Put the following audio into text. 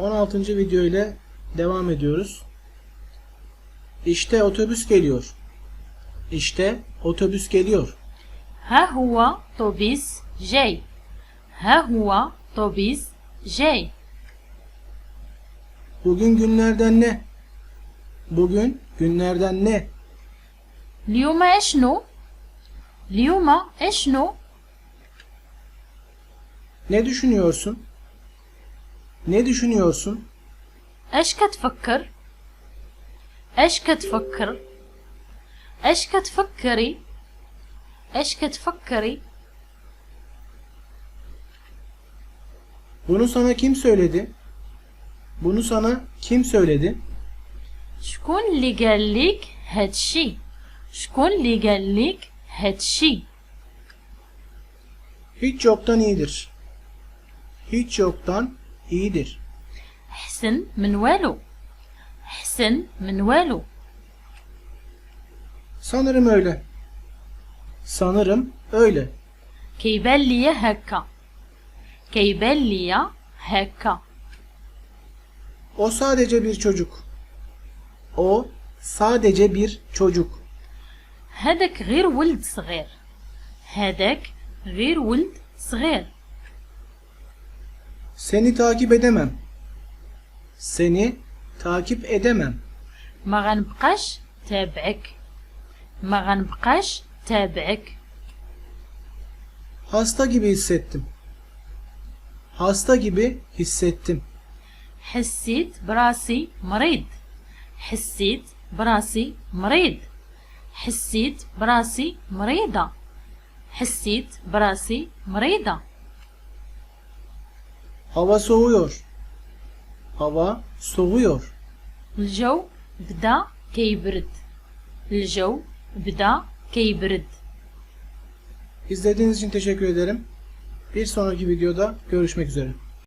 16. video ile devam ediyoruz. İşte otobüs geliyor. İşte otobüs geliyor. Ha huwa tobis jey. Ha huwa tobis jey. Bugün günlerden ne? Bugün günlerden ne? Liyuma eşno. Liyuma eşno. Ne düşünüyorsun? Ne düşünüyorsun? ايش كتفكر ايش كتفكر ايش كتفكري ايش كتفكري Bunu sana kim söyledi? Bunu sana kim söyledi? شكون اللي قال لك هادشي شكون اللي قال لك هادشي Hiç yoktan iyidir. Hiç yoktan iyidir. حسن من والو حسن من والو Sanırım öyle. Sanırım öyle. كيبان ليا هكا كيبان ليا هكا O sadece bir çocuk. O sadece bir çocuk. هذاك غير ولد صغير هذاك غير ولد صغير Seni takip edemem. Seni takip edemem. ما غنبقاش تابعك ما غنبقاش تابعك Hasta gibi hissettim. Hasta gibi hissettim. حسيت براسي مريض حسيت براسي مريض حسيت براسي مريضة حسيت براسي مريضة Hava soğuyor. Hava soğuyor. الجو بدا كيبرد الجو بدا كيبرد İzlediğiniz için teşekkür ederim. Bir sonraki videoda görüşmek üzere.